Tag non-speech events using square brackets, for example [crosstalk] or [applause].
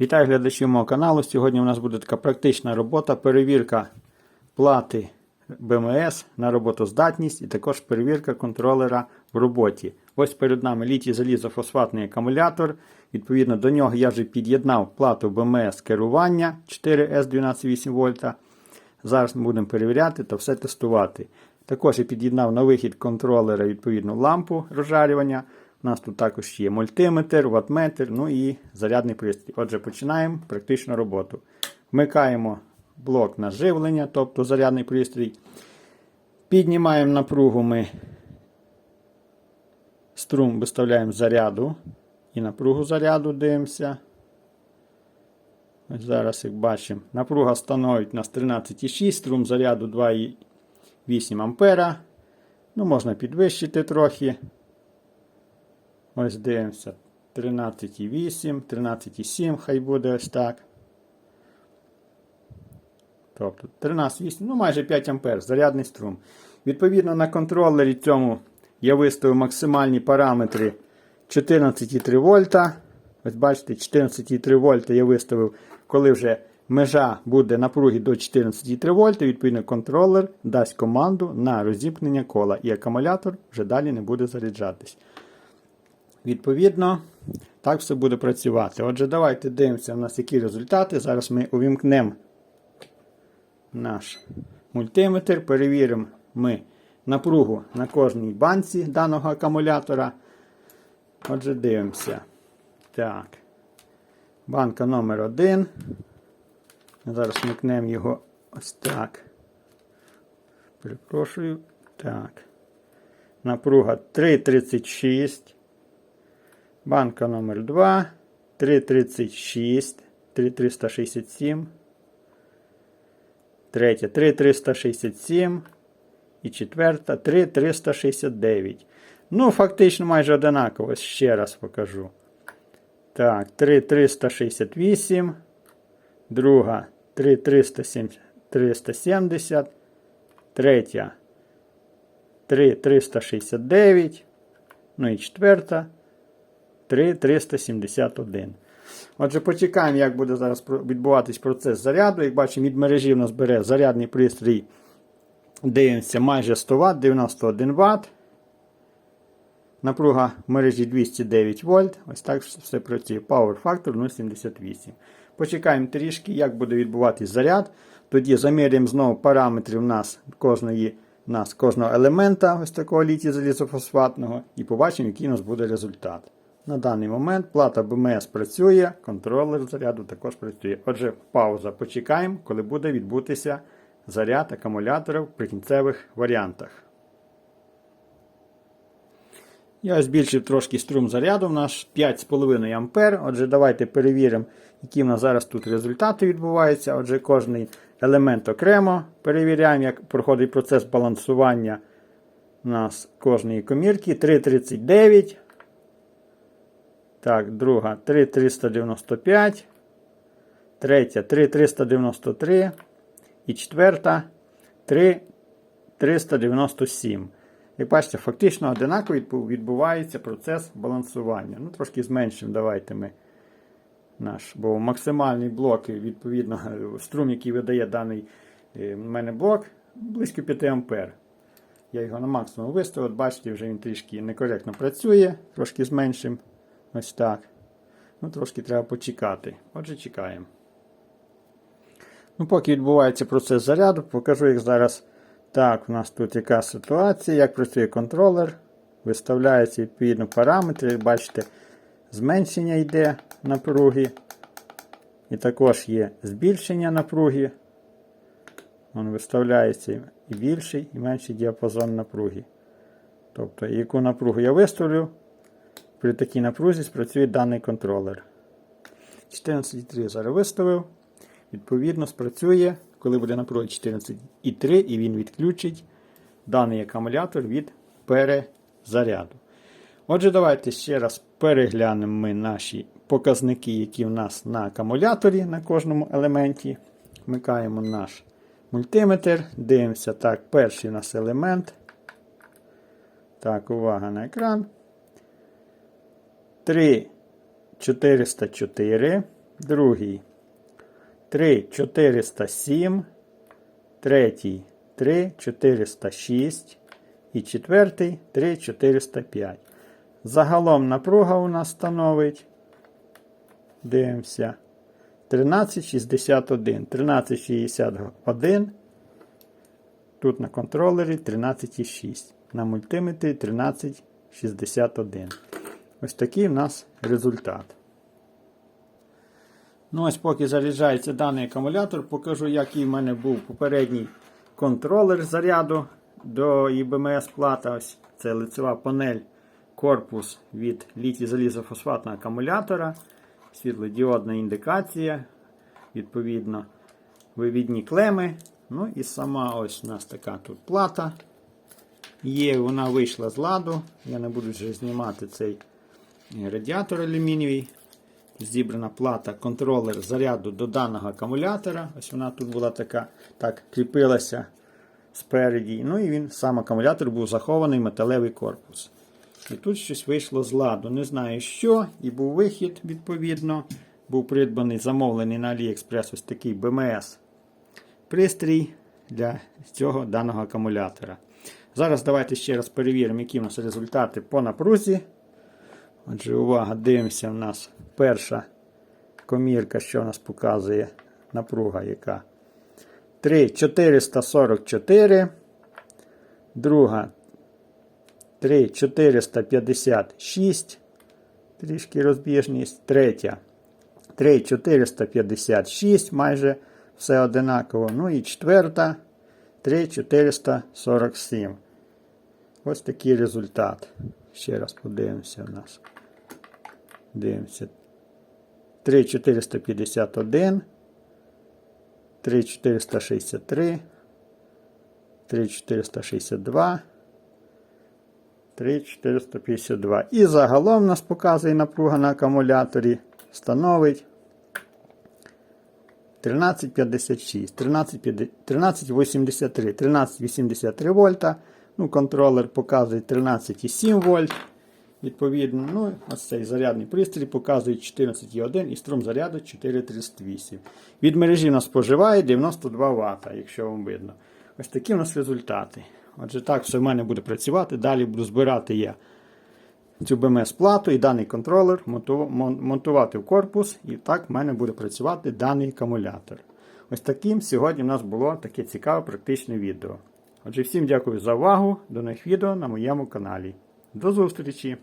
Вітаю глядачів мого каналу. Сьогодні у нас буде така практична робота, перевірка плати БМС на роботоздатність і також перевірка контролера в роботі. Ось перед нами літій залізофосфатний акумулятор. Відповідно до нього я вже під'єднав плату БМС керування 4С128 вольта. Зараз ми будемо перевіряти та все тестувати. Також я під'єднав на вихід контролера відповідну лампу розжарювання. У нас тут також є мультиметр, ваттметр, ну і зарядний пристрій. Отже, починаємо практичну роботу. Вмикаємо блок на живлення, тобто зарядний пристрій. Піднімаємо напругу ми струм виставляємо заряду і напругу заряду дивимося. Ось зараз, як бачимо, напруга становить нас 13,6, струм заряду 2,8 ампера. Ну, можна підвищити трохи. Ось дивимося. 13,8, 13,7, хай буде ось так. Тобто 13,8, ну майже 5 ампер, зарядний струм. Відповідно, на контролері цьому я виставив максимальні параметри 14,3 вольта. Ось бачите, 14,3 вольта я виставив, коли вже межа буде напруги до 14,3 вольта, відповідно, контролер дасть команду на розімкнення кола, і акумулятор вже далі не буде заряджатись. Відповідно, так все буде працювати. Отже, давайте дивимося, у нас які результати. Зараз ми увімкнемо наш мультиметр, перевіримо ми напругу на кожній банці даного акумулятора. Отже, дивимося. Так. Банка номер 1 Зараз вмикнемо його ось так. Перепрошую. Так. Напруга 3,36. Банка номер 2 3,36, 3,367. Третя 3,367. І четверта 3,369. Ну, фактично майже одинаково. Ще раз покажу. Так, 3,368. Друга 3,370. Третя 3,369. Ну і четверта 3,371. Отже, почекаємо, як буде зараз відбуватись процес заряду. Як бачимо, від мережі в нас бере зарядний пристрій. Дивимося майже 100 Вт, 91 Вт. Напруга в мережі 209 вольт. Ось так все працює. Power Factor 0,78. Почекаємо трішки, як буде відбуватись заряд. Тоді заміряємо знову параметри в нас кожної, в нас кожного елемента ось такого літій залізофосфатного і побачимо, який у нас буде результат. На даний момент плата БМС працює, контролер заряду також працює. Отже, пауза. Почекаємо, коли буде відбутися заряд акумулятора в прикінцевих варіантах. Я збільшив трошки струм заряду, у нас 5,5 А. Отже, давайте перевіримо, які в нас зараз тут результати відбуваються. Отже, кожний елемент окремо перевіряємо, як проходить процес балансування у нас кожної комірки. 3,39. Так, друга 3,395. Третя 3,393. І четверта 3,397. Як бачите, фактично одинаково відбувається процес балансування. Ну, Трошки зменшимо, давайте ми наш, бо максимальний блок, відповідно, [laughs] струм, який видає даний е, в мене блок, близько 5 А. Я його на максимум виставив. Бачите, вже він трішки некоректно працює, трошки зменшимо. Ось так. Ну, Трошки треба почекати. Отже, чекаємо. Ну, Поки відбувається процес заряду, покажу, як зараз. Так, у нас тут яка ситуація, як працює контролер. Виставляються відповідно параметри. Бачите, зменшення йде напруги. І також є збільшення напруги. Він виставляється і більший, і менший діапазон напруги. Тобто, яку напругу я виставлю, при такій напрузі спрацює даний контролер. 14,3 зараз виставив. Відповідно, спрацює, коли буде напруга 14,3 і він відключить даний акумулятор від перезаряду. Отже, давайте ще раз переглянемо ми наші показники, які в нас на акумуляторі на кожному елементі. Вмикаємо наш мультиметр. Дивимося, так, перший у нас елемент. Так, увага на екран. 3,404. другий 3407, третій 3406 і четвертий 3405. Загалом напруга у нас становить. Дивимося. 1361. 1361. Тут на контролері 13,6. На мультиметрі 1361. Ось такий в нас результат. Ну, ось поки заряджається даний акумулятор, покажу, який в мене був попередній контролер заряду до ІБМС плата. Ось це лицева панель, корпус від літій залізофосфатного акумулятора, світлодіодна індикація, відповідно, вивідні клеми. Ну і сама ось у нас така тут плата. Є, вона вийшла з ладу. Я не буду вже знімати цей радіатор алюмінієвий. Зібрана плата, контролер заряду до даного акумулятора. Ось вона тут була така, так, кріпилася спереді. Ну і він, сам акумулятор був захований металевий корпус. І тут щось вийшло з ладу. Не знаю що. І був вихід, відповідно. Був придбаний, замовлений на AliExpress ось такий BMS пристрій для цього даного акумулятора. Зараз давайте ще раз перевіримо, які в нас результати по напрузі. Отже, увага, дивимося, у нас перша комірка, що у нас показує напруга, яка 3,444. Друга 3,456. Трішки розбіжність. Третя 3,456, майже все одинаково. Ну і четверта 3,447. Ось такий результат. Ще раз подивимося у нас. Дивимося. 3,451. 3,463. 3,462. 3,452. І загалом нас показує напруга на акумуляторі. Становить 1356, 1383, 1383 вольта. Ну, контролер показує 13,7 вольт. Відповідно, ну, ось цей зарядний пристрій показує 14,1 і струм заряду 438. Від мережі нас споживає 92 Вт, якщо вам видно. Ось такі у нас результати. Отже, так все в мене буде працювати. Далі буду збирати я цю БМС-плату і даний контролер монтувати в корпус. І так в мене буде працювати даний акумулятор. Ось таким сьогодні в нас було таке цікаве практичне відео. Отже, всім дякую за увагу. До нових відео на моєму каналі. До зустрічі!